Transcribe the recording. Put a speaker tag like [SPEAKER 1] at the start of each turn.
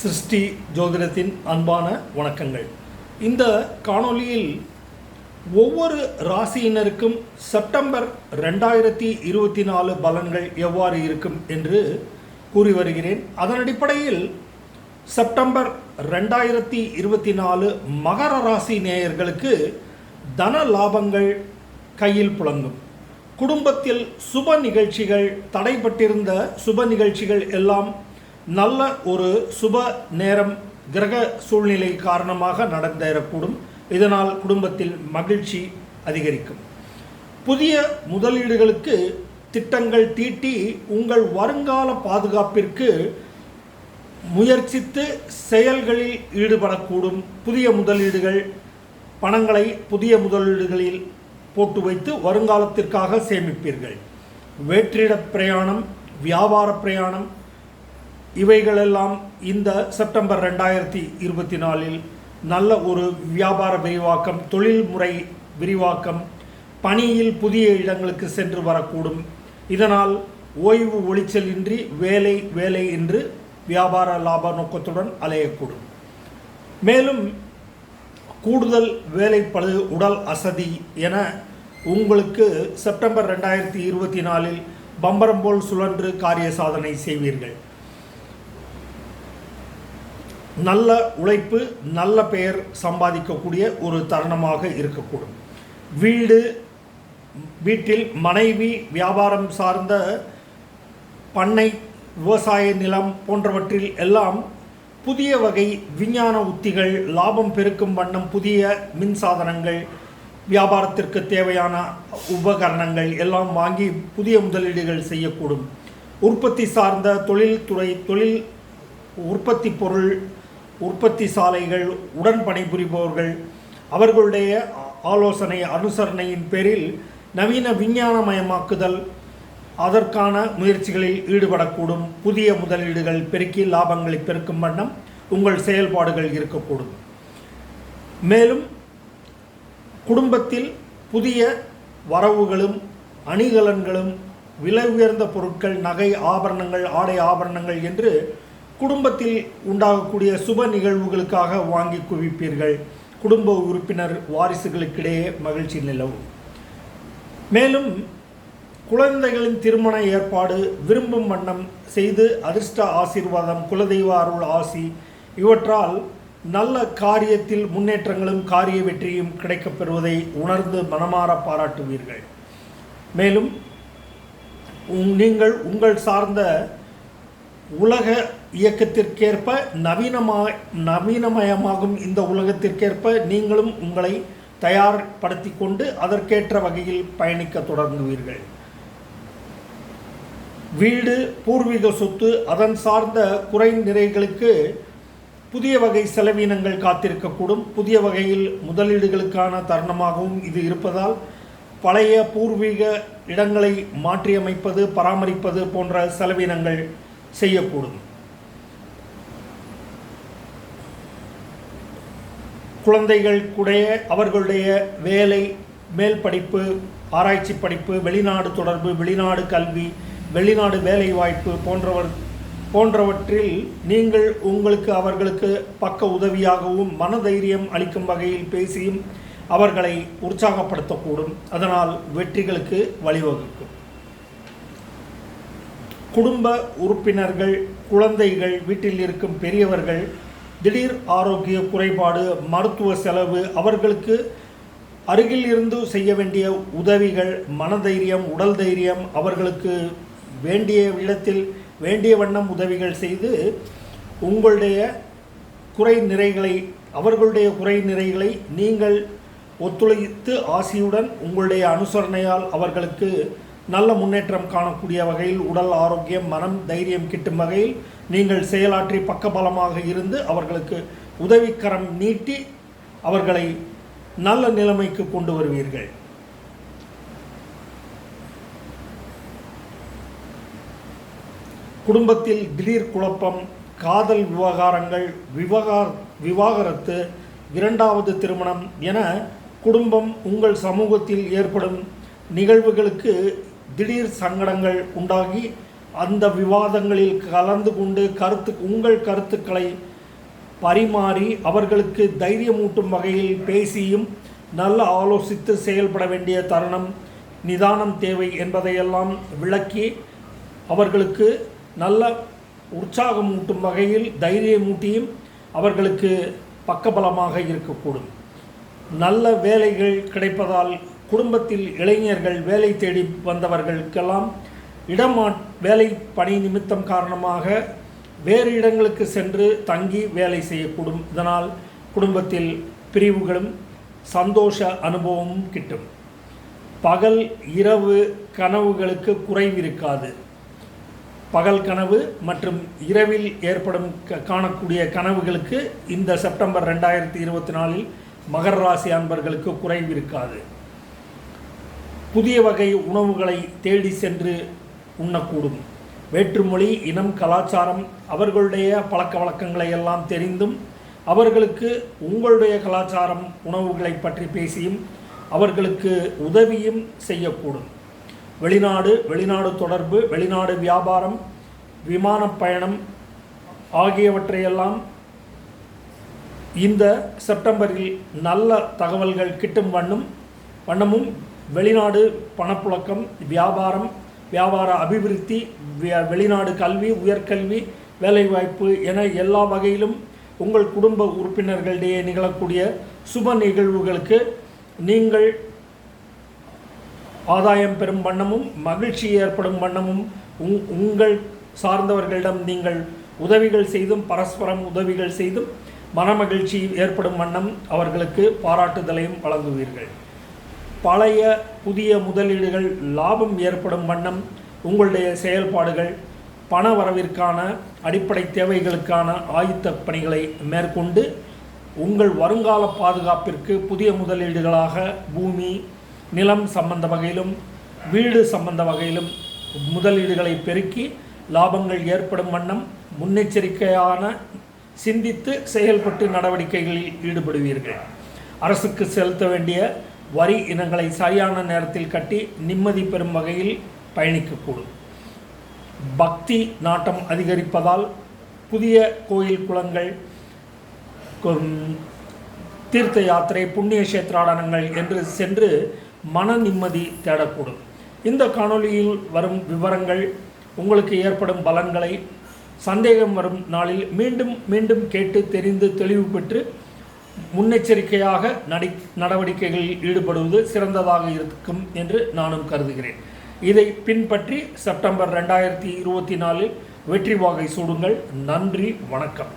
[SPEAKER 1] சிருஷ்டி ஜோதிடத்தின் அன்பான வணக்கங்கள். இந்த காணொளியில் ஒவ்வொரு ராசியினருக்கும் செப்டம்பர் ரெண்டாயிரத்தி இருபத்தி நாலு பலன்கள் எவ்வாறு இருக்கும் என்று கூறி வருகிறேன். அதன் அடிப்படையில் செப்டம்பர் ரெண்டாயிரத்தி இருபத்தி நாலு மகர ராசி நேயர்களுக்கு தன லாபங்கள் கையில் புழங்கும் குடும்பத்தில் சுப நிகழ்ச்சிகள் தடைப்பட்டிருந்த சுப நிகழ்ச்சிகள் எல்லாம் நல்ல ஒரு சுப நேரம் கிரக சூழ்நிலை காரணமாக நடந்தேறக்கூடும். இதனால் குடும்பத்தில் மகிழ்ச்சி அதிகரிக்கும். புதிய முதலீடுகளுக்கு திட்டங்கள் தீட்டி உங்கள் வருங்கால பாதுகாப்பிற்கு முயற்சித்து செயல்களில் ஈடுபடக்கூடும். புதிய முதலீடுகள் பணங்களை புதிய முதலீடுகளில் போட்டு வைத்து வருங்காலத்திற்காக சேமிப்பீர்கள். வேற்றிட பிரயாணம் வியாபார பிரயாணம் இவைகளெல்லாம் இந்த செப்டம்பர் ரெண்டாயிரத்தி இருபத்தி நாலில் நல்ல ஒரு வியாபார விரிவாக்கம் தொழில்முறை விரிவாக்கம் பணியில் புதிய இடங்களுக்கு சென்று வரக்கூடும். இதனால் ஓய்வு ஒளிச்சலின்றி வேலை வேலை என்று வியாபார லாப நோக்கத்துடன் அலையக்கூடும். மேலும் கூடுதல் வேலைப்பழு உடல் அசதி என உங்களுக்கு செப்டம்பர் ரெண்டாயிரத்தி இருபத்தி நாலில் பம்பரம் போல் சுழன்று காரிய சாதனை செய்வீர்கள். நல்ல உழைப்பு நல்ல பெயர் சம்பாதிக்கக்கூடிய ஒரு தருணமாக இருக்கக்கூடும். வீடு வீட்டில் மனைவி வியாபாரம் சார்ந்த பண்ணை விவசாய நிலம் போன்றவற்றில் எல்லாம் புதிய வகை விஞ்ஞான உத்திகள் லாபம் பெருக்கும் வண்ணம் புதிய மின் சாதனங்கள் வியாபாரத்திற்கு தேவையான உபகரணங்கள் எல்லாம் வாங்கி புதிய முதலீடுகள் செய்யக்கூடும். உற்பத்தி சார்ந்த தொழில்துறை தொழில் உற்பத்தி பொருள் உற்பத்தி சாலைகள் உடன் பணிபுரிபவர்கள் அவர்களுடைய ஆலோசனை அனுசரணையின் பேரில் நவீன விஞ்ஞானமயமாக்குதல் அதற்கான முயற்சிகளில் ஈடுபடக்கூடும். புதிய முதலீடுகள் பெருக்கி லாபங்களை பெருக்கும் வண்ணம் உங்கள் செயல்பாடுகள் இருக்கக்கூடும். மேலும் குடும்பத்தில் புதிய வரவுகளும் அணிகலன்களும் விலை உயர்ந்த பொருட்கள் நகை ஆபரணங்கள் ஆடை ஆபரணங்கள் என்று குடும்பத்தில் உண்டாகக்கூடிய சுப நிகழ்வுகளுக்காக வாங்கி குவிப்பீர்கள். குடும்ப உறுப்பினர் வாரிசுகளுக்கிடையே மகிழ்ச்சி நிலவும். மேலும் குழந்தைகளின் திருமண ஏற்பாடு விரும்பும் வண்ணம் செய்து அதிர்ஷ்ட ஆசீர்வாதம் குலதெய்வ அருள் ஆசி இவற்றால் நல்ல காரியத்தில் முன்னேற்றங்களும் காரிய வெற்றியும் கிடைக்கப் பெறுவதை உணர்ந்து மனமாற பாராட்டுவீர்கள். மேலும் நீங்கள் உங்கள் சார்ந்த உலக இயக்கத்திற்கேற்ப நவீனமா நவீனமயமாகும் இந்த உலகத்திற்கேற்ப நீங்களும் உங்களை தயார்படுத்தி கொண்டு அதற்கேற்ற வகையில் பயணிக்க தொடங்குவீர்கள். வீடு பூர்வீக சொத்து அதன் சார்ந்த குறை நிறைகளுக்கு புதிய வகை செலவினங்கள் காத்திருக்கக்கூடும். புதிய வகையில் முதலீடுகளுக்கான தருணமாகவும் இது இருப்பதால் பழைய பூர்வீக இடங்களை மாற்றியமைப்பது பராமரிப்பது போன்ற செலவினங்கள் செய்யக்கூடும். குழந்தைகள் கூட அவர்களுடைய வேலை மேல் படிப்பு ஆராய்ச்சி படிப்பு வெளிநாடு தொடர்பு வெளிநாடு கல்வி வெளிநாடு வேலை வாய்ப்பு போன்றவர் போன்றவற்றில் நீங்கள் உங்களுக்கு அவர்களுக்கு பக்க உதவியாகவும் மனதைரியம் அளிக்கும் வகையில் பேசியும் அவர்களை உற்சாகப்படுத்தக்கூடும். அதனால் வெற்றிகளுக்கு வழிவகுக்கும். குடும்ப உறுப்பினர்கள் குழந்தைகள் வீட்டில் இருக்கும் பெரியவர்கள் திடீர் ஆரோக்கிய குறைபாடு மருத்துவ செலவு அவர்களுக்கு அருகில் இருந்து செய்ய வேண்டிய உதவிகள் மனதைரியம் உடல் தைரியம் அவர்களுக்கு வேண்டிய இடத்தில் வேண்டிய வண்ணம் உதவிகள் செய்து உங்களுடைய குறை நிறைகளை அவர்களுடைய குறை நிறைகளை நீங்கள் ஒத்துழைத்து ஆசியுடன் உங்களுடைய அனுசரணையால் அவர்களுக்கு நல்ல முன்னேற்றம் காணக்கூடிய வகையில் உடல் ஆரோக்கியம் மனம் தைரியம் கிட்டும் வகையில் நீங்கள் செயலாற்றி பக்கபலமாக இருந்து அவர்களுக்கு உதவிக்கரம் நீட்டி அவர்களை நல்ல நிலைமைக்கு கொண்டு வருவீர்கள். குடும்பத்தில் திடீர் குழப்பம் காதல் விவகாரங்கள் விவகார விவாகரத்து இரண்டாவது திருமணம் என குடும்பம் உங்கள் சமூகத்தில் ஏற்படும் நிகழ்வுகளுக்கு திடீர் சங்கடங்கள் உண்டாகி அந்த விவாதங்களில் கலந்து கொண்டு கருத்து உங்கள் கருத்துக்களை பரிமாறி அவர்களுக்கு தைரியமூட்டும் வகையில் பேசியும் நல்ல ஆலோசித்து செயல்பட வேண்டிய தருணம் நிதானம் தேவை என்பதையெல்லாம் விளக்கி அவர்களுக்கு நல்ல உற்சாகமூட்டும் வகையில் தைரியமூட்டியும் அவர்களுக்கு பக்கபலமாக இருக்கக்கூடும். நல்ல வேலைகள் கிடைப்பதால் குடும்பத்தில் இளைஞர்கள் வேலை தேடி வந்தவர்களுக்கெல்லாம் இடமா வேலை பணி நிமித்தம் காரணமாக வேறு இடங்களுக்கு சென்று தங்கி வேலை செய்யக்கூடும். இதனால் குடும்பத்தில் பிரிவுகளும் சந்தோஷ அனுபவமும் கிட்டும். பகல் இரவு கனவுகளுக்கு குறைவிருக்காது. பகல் கனவு மற்றும் இரவில் ஏற்படும் க- காணக்கூடிய கனவுகளுக்கு இந்த செப்டம்பர் ரெண்டாயிரத்தி இருபத்தி நாலில் மகர ராசி அன்பர்களுக்கு குறைவிருக்காது. புதிய வகை உணவுகளை தேடி சென்று உண்ணக்கூடும். வேற்றுமொழி இனம் கலாச்சாரம் அவர்களுடைய பழக்க வழக்கங்களை எல்லாம் தெரிந்தும் அவர்களுக்கு உங்களுடைய கலாச்சாரம் உணவுகளை பற்றி பேசியும் அவர்களுக்கு உதவியும் செய்யக்கூடும். வெளிநாடு வெளிநாடு தொடர்பு வெளிநாடு வியாபாரம் விமான பயணம் ஆகியவற்றையெல்லாம் இந்த செப்டம்பரில் நல்ல தகவல்கள் கிட்டும் வண்ணம் வண்ணமும் வெளிநாடு பணப்புழக்கம் வியாபாரம் வியாபார அபிவிருத்தி வெளிநாடு கல்வி உயர்கல்வி வேலைவாய்ப்பு என எல்லா வகையிலும் உங்கள் குடும்ப உறுப்பினர்களிடையே நிகழக்கூடிய சுப நிகழ்வுகளுக்கு நீங்கள் ஆதாயம் பெறும் வண்ணமும் மகிழ்ச்சி ஏற்படும் வண்ணமும் உங் உங்கள் சார்ந்தவர்களிடம் நீங்கள் உதவிகள் செய்தும் பரஸ்பரம் உதவிகள் செய்தும் மனமகிழ்ச்சி ஏற்படும் வண்ணம் அவர்களுக்கு பாராட்டுதலையும் வழங்குவீர்கள். பழைய புதிய முதலீடுகள் லாபம் ஏற்படும் வண்ணம் உங்களுடைய செயல்பாடுகள் பண வரவிற்கான அடிப்படை தேவைகளுக்கான ஆயுத்த பணிகளை மேற்கொண்டு உங்கள் வருங்கால பாதுகாப்பிற்கு புதிய முதலீடுகளாக பூமி நிலம் சம்பந்த வகையிலும் வீடு சம்பந்த வகையிலும் முதலீடுகளை பெருக்கி லாபங்கள் ஏற்படும் வண்ணம் முன்னெச்சரிக்கையான சிந்தித்து செயல்பட்டு நடவடிக்கைகளில் ஈடுபடுவீர்கள். அரசுக்கு செலுத்த வேண்டிய வரி இனங்களை சரியான நேரத்தில் கட்டி நிம்மதி பெறும் வகையில் பயணிக்கக்கூடும். பக்தி நாட்டம் அதிகரிப்பதால் புதிய கோயில் குளங்கள் தீர்த்த யாத்திரை புண்ணிய கஷேத்ராடனங்கள் என்று சென்று மன நிம்மதி தேடக்கூடும். இந்த காணொளியில் வரும் விவரங்கள் உங்களுக்கு ஏற்படும் பலன்களை சந்தேகம் வரும் நாளில் மீண்டும் மீண்டும் கேட்டு தெரிந்து தெளிவு பெற்று முன்னெச்சரிக்கையாக நடி நடவடிக்கைகளில் ஈடுபடுவது சிறந்ததாக இருக்கும் என்று நானும் கருதுகிறேன். இதை பின்பற்றி செப்டம்பர் ரெண்டாயிரத்தி இருபத்தி நாலில் வெற்றி வாகை சூடுங்கள். நன்றி வணக்கம்.